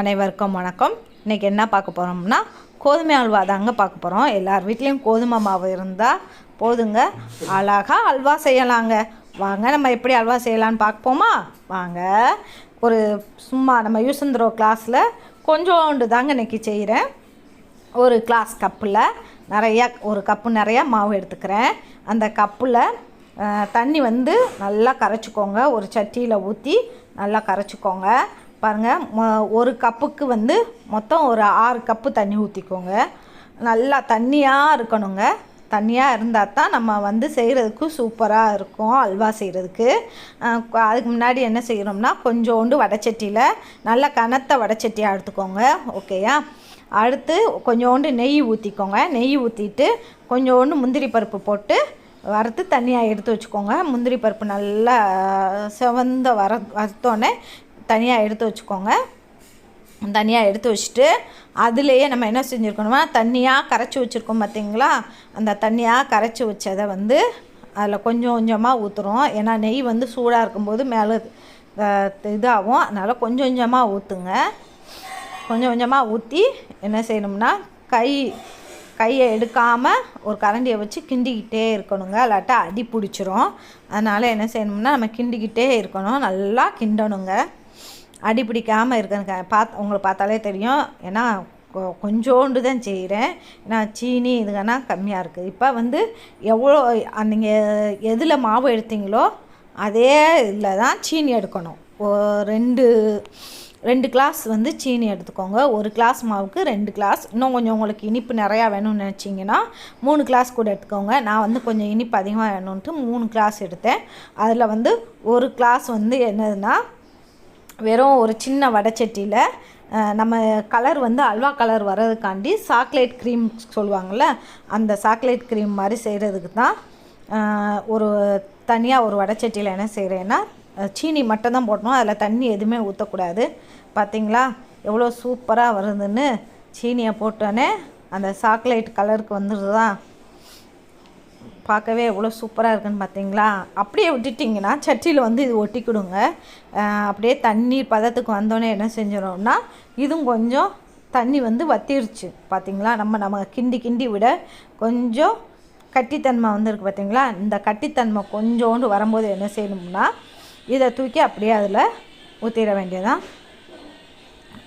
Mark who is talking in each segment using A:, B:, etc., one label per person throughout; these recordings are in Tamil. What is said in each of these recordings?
A: அனைவருக்கும் வணக்கம். இன்றைக்கி என்ன பார்க்க போகிறோம்னா கோதுமை அல்வா தாங்க பார்க்க போகிறோம் எல்லார் வீட்லேயும் கோதுமை மாவு இருந்தால் போதுங்க. அழகாக அல்வா செய்யலாங்க. வாங்க நம்ம எப்படி அல்வா செய்யலான்னு பார்ப்போமா? வாங்க. ஒரு சும்மா நம்ம யூஸ் கிளாஸில் கொஞ்சோண்டு தாங்க இன்றைக்கி செய்கிறேன் ஒரு கிளாஸ் கப்பில் நிறையா ஒரு கப்பு நிறையா மாவு எடுத்துக்கிறேன். அந்த கப்பில் தண்ணி வந்து நல்லா கரைச்சிக்கோங்க. ஒரு சட்டியில் ஊற்றி நல்லா கரைச்சிக்கோங்க. பாருங்கள் ஒரு கப்புக்கு வந்து மொத்தம் ஒரு ஆறு கப்பு தண்ணி ஊற்றிக்கோங்க நல்லா தண்ணியாக இருக்கணுங்க. தண்ணியாக இருந்தால் தான் நம்ம வந்து செய்கிறதுக்கு சூப்பராக இருக்கும் அல்வா செய்கிறதுக்கு அதுக்கு முன்னாடி என்ன செய்கிறோம்னா கொஞ்சோண்டு வடைச்சட்டியில் நல்ல கனத்த வடைச்சட்டியாக எடுத்துக்கோங்க ஓகேயா? அடுத்து கொஞ்சோண்டு நெய் ஊற்றிக்கோங்க நெய் ஊற்றிட்டு கொஞ்சோண்டு முந்திரி பருப்பு போட்டு வறுத்து தனியாக எடுத்து வச்சுக்கோங்க. முந்திரி பருப்பு நல்லா செவந்த வர வறுத்தோடனே தனியாக எடுத்து வச்சுக்கோங்க. தனியாக எடுத்து வச்சுட்டு அதுலேயே நம்ம என்ன செஞ்சுருக்கணுமா தண்ணியாக கரைச்சி வச்சுருக்கோம் பார்த்தீங்களா அந்த தண்ணியாக கரைச்சி வச்சதை வந்து அதில் கொஞ்சம் கொஞ்சமாக ஊற்றுறோம் ஏன்னா நெய் வந்து சூடாக இருக்கும்போது மேலே இதாகும். அதனால் கொஞ்சம் கொஞ்சமாக ஊற்றுங்க கொஞ்சம் கொஞ்சமாக ஊற்றி என்ன செய்யணும்னா கை கையை எடுக்காமல் ஒரு கரண்டியை வச்சு கிண்டிக்கிட்டே இருக்கணுங்க. இல்லாட்டா அடி பிடிச்சிரும். அதனால் என்ன செய்யணும்னா நம்ம கிண்டிக்கிட்டே இருக்கணும். நல்லா கிண்டணுங்க. அடி பிடிக்காமல் பார்த்து உங்களுக்கு பார்த்தாலே தெரியும். ஏன்னா கொ- கொஞ்சோண்டு தான் செய்கிறேன் ஏன்னா சீனி இதுங்கன்னா கம்மியாக இருக்குது இப்போ வந்து எவ்வளோ நீங்கள் எதில் மாவு எடுத்தீங்களோ அதே இதில் தான் சீனி எடுக்கணும். ஓ ரெண்டு ரெண்டு கிளாஸ் வந்து சீனி எடுத்துக்கோங்க. ஒரு கிளாஸ் மாவுக்கு ரெண்டு கிளாஸ். இன்னும் கொஞ்சம் உங்களுக்கு இனிப்பு நிறையா வேணும்னு நினச்சிங்கன்னா மூணு கிளாஸ் கூட எடுத்துக்கோங்க. நான் வந்து கொஞ்சம் இனிப்பு அதிகமாக வேணும்ன்ட்டு மூணு கிளாஸ் எடுத்தேன். அதில் வந்து ஒரு கிளாஸ் வந்து என்னதுன்னா வெறும் ஒரு சின்ன வடைச்சட்டியில் நம்ம கலர் வந்து அல்வா கலர் வர்றதுக்காண்டி சாக்லேட் க்ரீம் சொல்லுவாங்கள்ல அந்த சாக்லேட் க்ரீம் மாதிரி செய்கிறதுக்கு தான் ஒரு தனியாக ஒரு வடைச்சட்டியில் என்ன செய்கிறேன்னா சீனி சீனி மட்டும்தான் போடணும். அதில் தண்ணி எதுவுமே ஊற்றக்கூடாது பார்த்தீங்களா எவ்வளோ சூப்பராக வருதுன்னு சீனியை போட்டோன்னே அந்த சாக்லேட் கலருக்கு வந்துடுதா பார்க்கவே எவ்வளோ சூப்பராக இருக்குன்னு பார்த்தீங்களா? அப்படியே விட்டுட்டிங்கன்னா சட்டியில் வந்து இது ஒட்டிக்கிடுங்க. கொடுங்க அப்படியே தண்ணீர் பதத்துக்கு வந்தோடனே என்ன செஞ்சிடோம்னா இதுவும் கொஞ்சம் தண்ணி வந்து வத்திருச்சு பார்த்தீங்களா? நம்ம நம்ம கிண்டி கிண்டி விட கொஞ்சம் கட்டித்தன்மை வந்திருக்கு பார்த்தீங்களா? இந்த கட்டித்தன்மை கொஞ்சோண்டு வரும்போது என்ன செய்யணும்னா இதை தூக்கி அப்படியே அதில் ஊற்றிட வேண்டியதான்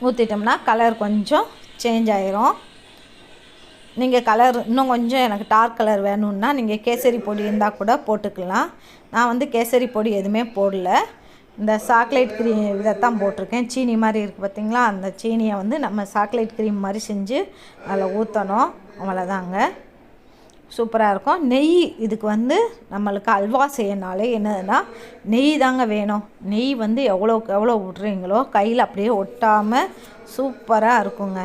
A: ஊற்றிட்டோம்னா கலர் கொஞ்சம் சேஞ்ச் ஆயிரும். நீங்கள் கலர் இன்னும் கொஞ்சம் எனக்கு டார்க் கலர் வேணும்னா நீங்கள் கேசரி பொடி இருந்தால் கூட போட்டுக்கலாம். நான் வந்து கேசரி பொடி எதுவுமே போடல. இந்த சாக்லேட் க்ரீம் இதைத்தான் போட்டிருக்கேன். சீனி மாதிரி இருக்குது பார்த்தீங்களா அந்த சீனியை வந்து நம்ம சாக்லேட் க்ரீம் மாதிரி செஞ்சு அதில் ஊற்றணும் அவ்வளோதாங்க சூப்பராக இருக்கும். நெய் இதுக்கு வந்து நம்மளுக்கு அல்வா செய்யனாலே என்னதுன்னா நெய் தாங்க வேணும். நெய் வந்து எவ்வளோக்கு எவ்வளோ விட்றீங்களோ கையில் அப்படியே ஒட்டாமல் சூப்பராக இருக்குங்க.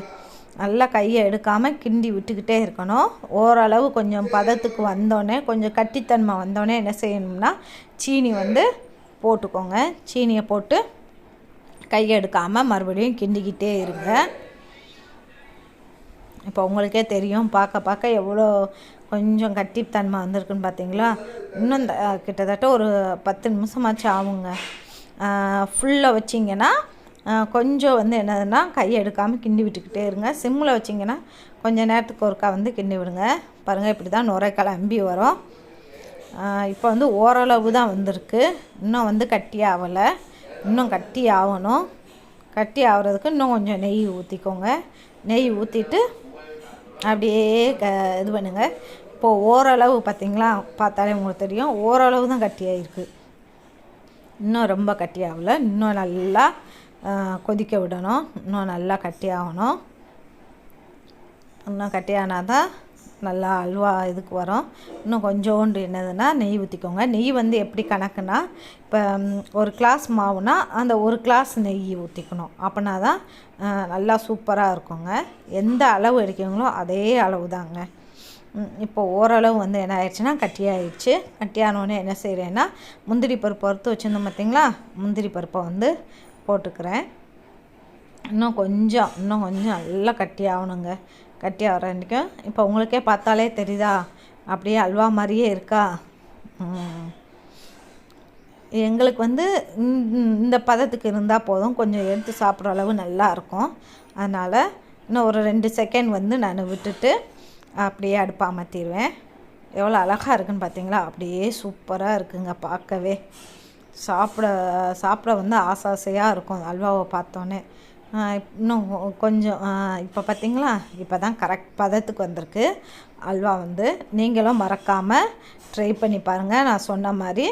A: நல்லா கையை எடுக்காமல் கிண்டி விட்டுக்கிட்டே இருக்கணும். ஓரளவு கொஞ்சம் பதத்துக்கு வந்தோடனே கொஞ்சம் கட்டித்தன்மை வந்தோடனே என்ன செய்யணும்னா சீனி வந்து போட்டுக்கோங்க. சீனியை போட்டு கையை எடுக்காமல் மறுபடியும் கிண்டிக்கிட்டே இருங்க. இப்போ உங்களுக்கே தெரியும் பார்க்க பார்க்க எவ்வளோ கொஞ்சம் கட்டித்தன்மை வந்திருக்குன்னு பார்த்தீங்களா இன்னும் இந்த, கிட்டத்தட்ட ஒரு பத்து நிமிஷமாச்சு ஆகுங்க. ஃபுல்லாக வச்சிங்கன்னா கொஞ்சம் வந்து என்னதுன்னா கையை எடுக்காமல் கிண்டி விட்டுக்கிட்டே இருங்க. சிம்மில் வச்சிங்கன்னா கொஞ்சம் நேரத்துக்கு ஒருக்கா வந்து கிண்டி விடுங்க. பாருங்கள் இப்படி தான் நுரை கிளம்பி வரும் இப்போ வந்து ஓரளவு தான் வந்திருக்கு. இன்னும் வந்து கட்டி ஆகலை இன்னும் கட்டி ஆகணும் கட்டி ஆகிறதுக்கு இன்னும் கொஞ்சம் நெய் ஊற்றிக்கோங்க நெய் ஊற்றிட்டு அப்படியே க இது பண்ணுங்க. இப்போது ஓரளவு பார்த்திங்களா பார்த்தாலே உங்களுக்கு தெரியும். ஓரளவு தான் கட்டியாயிருக்கு இன்னும் ரொம்ப கட்டி ஆகலை. இன்னும் நல்லா கொதிக்க விடணும். இன்னும் நல்லா கட்டி ஆகணும் இன்னும் கட்டியானால் தான் நல்லா அல்வா இதுக்கு வரும். இன்னும் கொஞ்சோண்டு என்னதுன்னா நெய் ஊற்றிக்கோங்க நெய் வந்து எப்படி கணக்குனா இப்போ ஒரு கிளாஸ் மாவுனா அந்த ஒரு கிளாஸ் நெய் ஊற்றிக்கணும் அப்படின்னா தான் நல்லா சூப்பராக இருக்குங்க. எந்த அளவு எடுக்கிறீங்களோ அதே அளவு தாங்க இப்போ ஓரளவு வந்து என்ன ஆயிடுச்சுன்னா கட்டியாயிடுச்சு. கட்டியானோடனே என்ன செய்கிறேன்னா முந்திரி பருப்பு வறுத்து வச்சுருந்தோம் பார்த்தீங்களா முந்திரி பருப்பை வந்து போட்டுக்கிறேன். இன்னும் கொஞ்சம் இன்னும் கொஞ்சம் நல்லா கட்டி ஆகணுங்க. கட்டி ஆகிறதுக்கும் இப்போ உங்களுக்கே பார்த்தாலே தெரியுதா? அப்படியே அல்வா மாதிரியே இருக்கா? எங்களுக்கு வந்து இந்த- பதத்துக்கு இருந்தால் போதும். கொஞ்சம் எடுத்து சாப்பிட்ற அளவு நல்லா இருக்கும். அதனால் இன்னும் ஒரு ரெண்டு செகண்ட் வந்து நான் விட்டுட்டு அப்படியே அடுப்பாக அமர்த்திடுவேன் எவ்வளோ அழகாக இருக்குன்னு பார்த்தீங்களா? அப்படியே சூப்பராக இருக்குங்க பார்க்கவே. சாப்பிட சாப்பிட வந்து ஆசை ஆசையாக இருக்கும் அல்வாவை பார்த்தோன்னே. இன்னும் கொஞ்சம் இப்போ பார்த்தீங்களா இப்போ தான் கரெக்ட் பதத்துக்கு வந்திருக்கு. அல்வா வந்து நீங்களும் மறக்காமல் ட்ரை பண்ணி பாருங்கள் நான் சொன்ன மாதிரி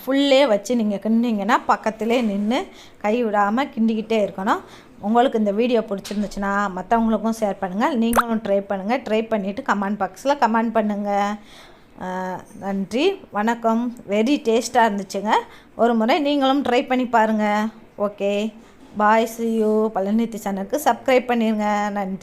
A: ஃபுல்லே வச்சு நீங்கள் கிண்டிங்கன்னா பக்கத்திலே நின்று கை விடாமல் கிண்டிக்கிட்டே இருக்கணும். உங்களுக்கு இந்த வீடியோ பிடிச்சிருந்துச்சுன்னா மற்றவங்களுக்கும் ஷேர் பண்ணுங்கள் நீங்களும் ட்ரை பண்ணுங்கள் ட்ரை பண்ணிவிட்டு கமெண்ட் பாக்ஸில் கமெண்ட் பண்ணுங்கள் நன்றி. வணக்கம். வெரி டேஸ்ட்டாக இருந்துச்சுங்க. ஒரு முறை நீங்களும் ட்ரை பண்ணி பாருங்கள் ஓகே பாய் சி யூ பழனித்தி சேனலுக்கு சப்ஸ்கிரைப் பண்ணிடுங்க நன்றி.